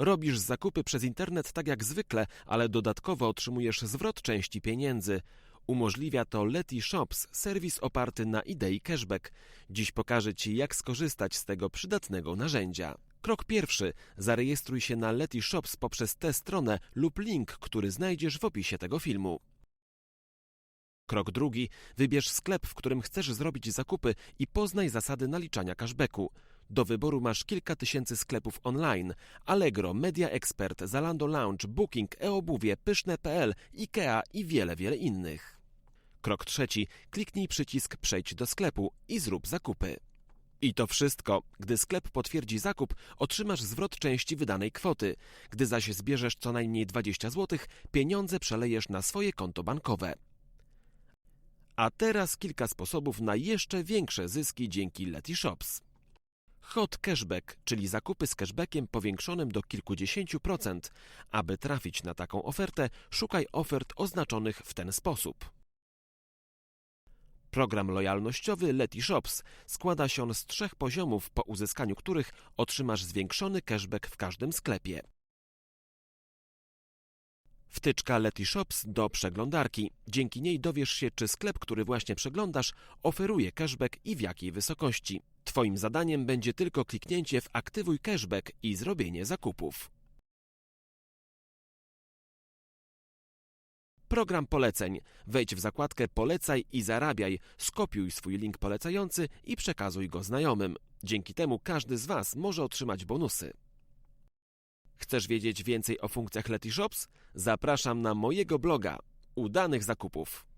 Robisz zakupy przez internet tak jak zwykle, ale dodatkowo otrzymujesz zwrot części pieniędzy. Umożliwia to Leti Shops, serwis oparty na idei cashback. Dziś pokażę Ci, jak skorzystać z tego przydatnego narzędzia. Krok pierwszy. Zarejestruj się na Leti Shops poprzez tę stronę lub link, który znajdziesz w opisie tego filmu. Krok drugi. Wybierz sklep, w którym chcesz zrobić zakupy i poznaj zasady naliczania cashbacku. Do wyboru masz kilka tysięcy sklepów online. Allegro, Media Expert, Zalando Lounge, Booking, e-obuwie, Pyszne.pl, IKEA i wiele, wiele innych. Krok trzeci. Kliknij przycisk Przejdź do sklepu i zrób zakupy. I to wszystko. Gdy sklep potwierdzi zakup, otrzymasz zwrot części wydanej kwoty. Gdy zaś zbierzesz co najmniej 20 zł, pieniądze przelejesz na swoje konto bankowe. A teraz kilka sposobów na jeszcze większe zyski dzięki Leti Shops. Hot Cashback, czyli zakupy z cashbackiem powiększonym do kilkudziesięciu procent. Aby trafić na taką ofertę, szukaj ofert oznaczonych w ten sposób. Program lojalnościowy Leti Shops składa się on z trzech poziomów, po uzyskaniu których otrzymasz zwiększony cashback w każdym sklepie. Wtyczka Leti Shops do przeglądarki. Dzięki niej dowiesz się, czy sklep, który właśnie przeglądasz, oferuje cashback i w jakiej wysokości. Twoim zadaniem będzie tylko kliknięcie w Aktywuj cashback i zrobienie zakupów. Program poleceń. Wejdź w zakładkę Polecaj i zarabiaj, skopiuj swój link polecający i przekazuj go znajomym. Dzięki temu każdy z Was może otrzymać bonusy. Chcesz wiedzieć więcej o funkcjach Leti Shops? Zapraszam na mojego bloga. Udanych zakupów!